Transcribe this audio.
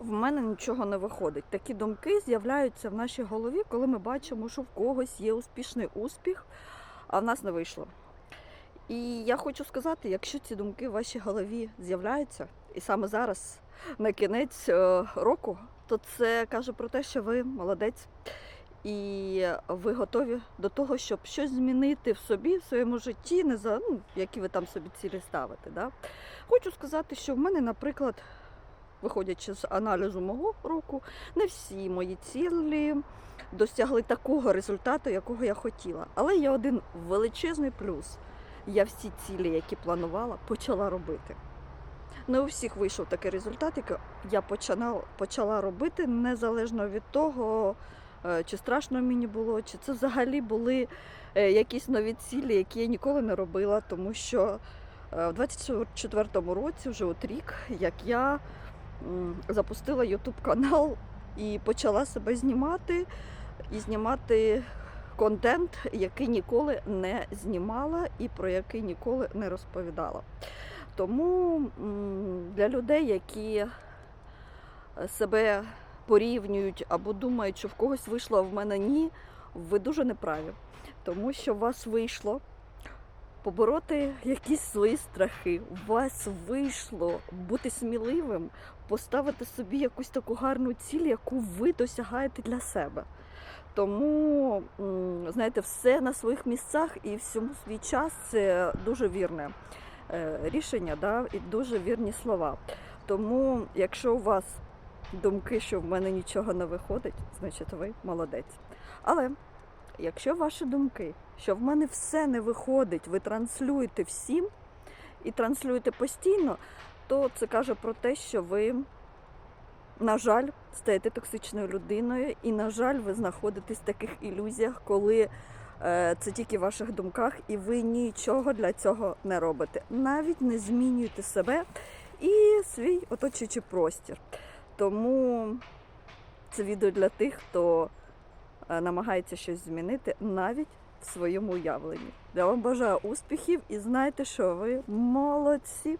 в мене нічого не виходить. Такі думки з'являються в нашій голові, коли ми бачимо, що в когось є успішний успіх, а в нас не вийшло. І я хочу сказати, якщо ці думки в вашій голові з'являються, і саме зараз, на кінець е, року, то це каже про те, що ви молодець. І ви готові до того, щоб щось змінити в собі, в своєму житті, не за ну, які ви там собі цілі ставите. Да? Хочу сказати, що в мене, наприклад, виходячи з аналізу мого року, не всі мої цілі досягли такого результату, якого я хотіла. Але є один величезний плюс. Я всі цілі, які планувала, почала робити. Не у всіх вийшов такий результат, який я починала, почала робити незалежно від того, е, чи страшно мені було, чи це взагалі були е, якісь нові цілі, які я ніколи не робила, тому що е, в 24-му році, вже от рік, як я запустила YouTube канал і почала себе знімати і знімати контент, який ніколи не знімала і про який ніколи не розповідала. Тому для людей, які себе порівнюють або думають, що в когось вийшло, а в мене ні, ви дуже неправі. Тому що у вас вийшло побороти якісь свої страхи. У вас вийшло бути сміливим, поставити собі якусь таку гарну ціль, яку ви досягаєте для себе. Тому, знаєте, все на своїх місцях і всьому свій час це дуже вірне е, рішення, да, і дуже вірні слова. Тому, якщо у вас думки, що в мене нічого не виходить, значить ви молодець. Але якщо ваші думки, що в мене все не виходить, ви транслюєте всім і транслюєте постійно, то це каже про те, що ви, на жаль, стаєте токсичною людиною, і, на жаль, ви знаходитесь в таких ілюзіях, коли е, це тільки в ваших думках, і ви нічого для цього не робите. Навіть не змінюєте себе і свій оточуючий простір. Тому це відео для тих, хто намагається щось змінити навіть в своєму уявленні. Я вам бажаю успіхів і знайте, що ви молодці.